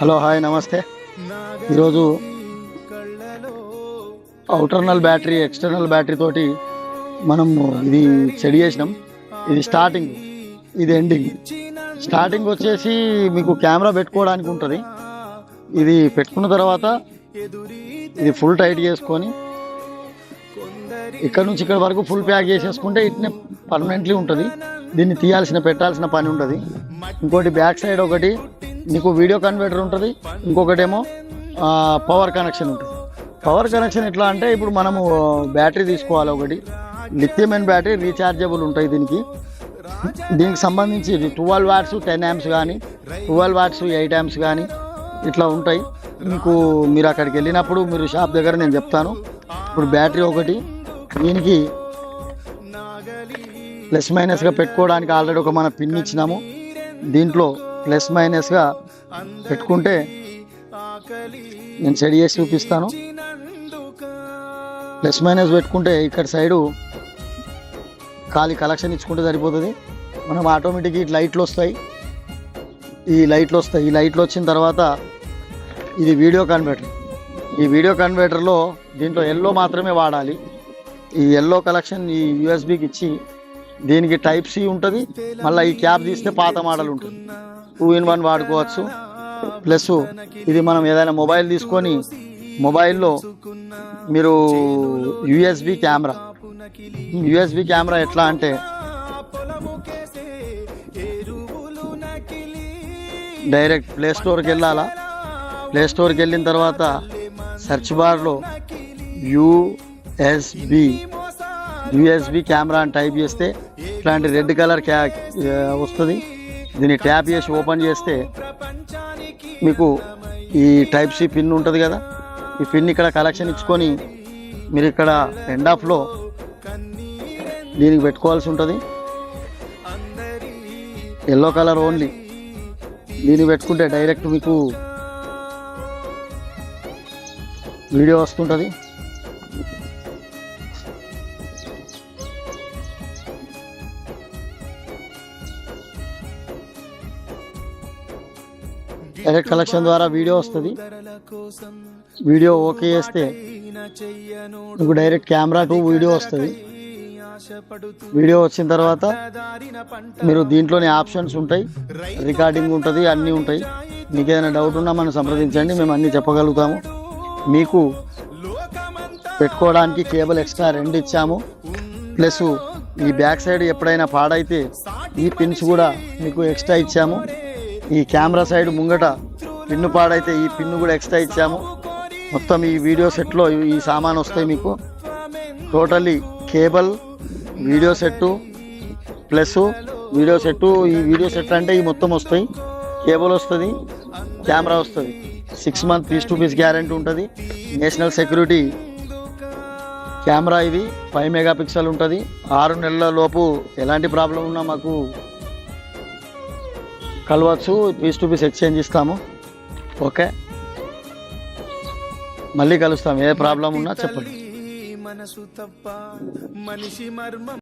Hello hi నమస్తే. ఈరోజు అవుటర్నల్ battery external battery తోటి మనం ఇది చెడి చేసినాం. ఇది స్టార్టింగ్ ఇది ఎండింగ్ స్టార్టింగ్ వచ్చేసి మీకు కెమెరా పెట్టుకోవడానికి ఉంటుంది. ఇది పెట్టుకున్న తర్వాత ఇది ఫుల్ టైట్ చేసుకొని ఇక్కడ నుంచి ఇక్కడ వరకు ఫుల్ ప్యాక్ చేసేసుకుంటే ఇట్నే పర్మనెంట్లీ ఉంటుంది. దీన్ని తీయాల్సిన పెట్టాల్సిన పని ఉంటుంది ఇంకోటి బ్యాక్ సైడ్ ఒకటి నీకు వీడియో కన్వర్టర్ ఉంటుంది ఇంకొకటేమో పవర్ కనెక్షన్ ఉంటుంది. పవర్ కనెక్షన్ ఎట్లా అంటే ఇప్పుడు మనము బ్యాటరీ తీసుకోవాలి ఒకటి. లిథియమైన బ్యాటరీ రీఛార్జబుల్ ఉంటాయి దీనికి. దీనికి సంబంధించి ట్వెల్వ్ వాట్స్ టెన్ యామ్స్ కానీ ట్వెల్వ్ వాట్స్ ఎయిట్ యామ్స్ కానీ ఇట్లా ఉంటాయి. మీకు మీరు అక్కడికి వెళ్ళినప్పుడు మీరు షాప్ దగ్గర నేను చెప్తాను. ఇప్పుడు బ్యాటరీ ఒకటి దీనికి ప్లస్ మైనస్గా పెట్టుకోవడానికి ఆల్రెడీ ఒక మన పిన్ ఇచ్చినాము. దీంట్లో ప్లస్ మైనస్గా పెట్టుకుంటే నేను సెట్ చేసి చూపిస్తాను. ప్లస్ మైనస్ పెట్టుకుంటే ఇక్కడ సైడు ఖాళీ కలెక్షన్ ఇచ్చుకుంటే సరిపోతుంది. మనం ఆటోమేటిక్ ఈ లైట్లు వస్తాయి. ఈ లైట్లు వస్తాయి. ఈ లైట్లు వచ్చిన తర్వాత ఇది వీడియో కన్వర్టర్ ఈ వీడియో కన్వర్టర్లో దీంట్లో ఎల్లో మాత్రమే వాడాలి. ఈ ఎల్లో కలెక్షన్ ఈ యూఎస్బికి ఇచ్చి దీనికి టైప్ సి ఉంటుంది. మళ్ళీ ఈ క్యాప్ తీస్తే పాత మోడల్ ఉంటుంది. టూ ఇన్ వన్ వాడుకోవచ్చు. ప్లస్ ఇది మనం ఏదైనా మొబైల్ తీసుకొని మొబైల్లో మీరు యూఎస్బి కెమెరా యూఎస్బి కెమెరా ఎట్లా అంటే డైరెక్ట్ ప్లే స్టోర్కి వెళ్ళాలా? ప్లే స్టోర్కి వెళ్ళిన తర్వాత సెర్చ్ బార్లో యూఎస్బి యూఎస్బి కెమెరా అని టైప్ చేస్తే ఇట్లాంటి రెడ్ కలర్ క్యా వస్తుంది. దీన్ని ట్యాప్ చేసి ఓపెన్ చేస్తే మీకు ఈ టైప్ సి పిన్ ఉంటుంది కదా? ఈ పిన్ ఇక్కడ కలెక్షన్ ఇచ్చుకొని మీరు ఇక్కడ ఎండ్ ఆఫ్లో దీనికి పెట్టుకోవాల్సి ఉంటుంది. ఎల్లో కలర్ ఓన్లీ దీన్ని పెట్టుకుంటే డైరెక్ట్ మీకు వీడియో వస్తుంటుంది. డైరెక్ట్ కలెక్షన్ ద్వారా వీడియో వస్తుంది. వీడియో ఓకే చేస్తే మీకు డైరెక్ట్ కెమెరాకు వీడియో వస్తుంది. వీడియో వచ్చిన తర్వాత మీరు దీంట్లోనే ఆప్షన్స్ ఉంటాయి. రికార్డింగ్ ఉంటుంది అన్నీ ఉంటాయి. మీకు ఏదైనా డౌట్ ఉన్నా మనం సంప్రదించండి మేము అన్నీ చెప్పగలుగుతాము. మీకు పెట్టుకోవడానికి కేబుల్ ఎక్స్ట్రా రెండు ఇచ్చాము. ప్లస్ ఈ బ్యాక్ సైడ్ ఎప్పుడైనా పాడైతే ఈ పిన్స్ కూడా మీకు ఎక్స్ట్రా ఇచ్చాము. ఈ కెమెరా సైడ్ ముంగట పిన్ను పాడైతే ఈ పిన్ను కూడా ఎక్స్ట్రా ఇచ్చాము. మొత్తం ఈ వీడియో సెట్లో ఈ సామాన్ వస్తాయి మీకు. Totally cable video set plus video set ఈ వీడియో సెట్ అంటే ఈ మొత్తం వస్తాయి. కేబుల్ వస్తుంది కెమెరా వస్తుంది. Six month piece to piece guarantee ఉంటుంది. నేషనల్ సెక్యూరిటీ కెమెరా ఇది ఫైవ్ మెగా పిక్సెల్ ఉంటుంది. ఆరు నెలల లోపు ఎలాంటి ప్రాబ్లం ఉన్నా మాకు కలవచ్చు. పీస్ టు పీస్ ఎక్స్చేంజ్ ఇస్తాము. ఓకే మళ్ళీ కలుస్తాం. ఏ ప్రాబ్లం ఉన్నా చెప్పండి. మనసు తప్ప మనిషి మర్మం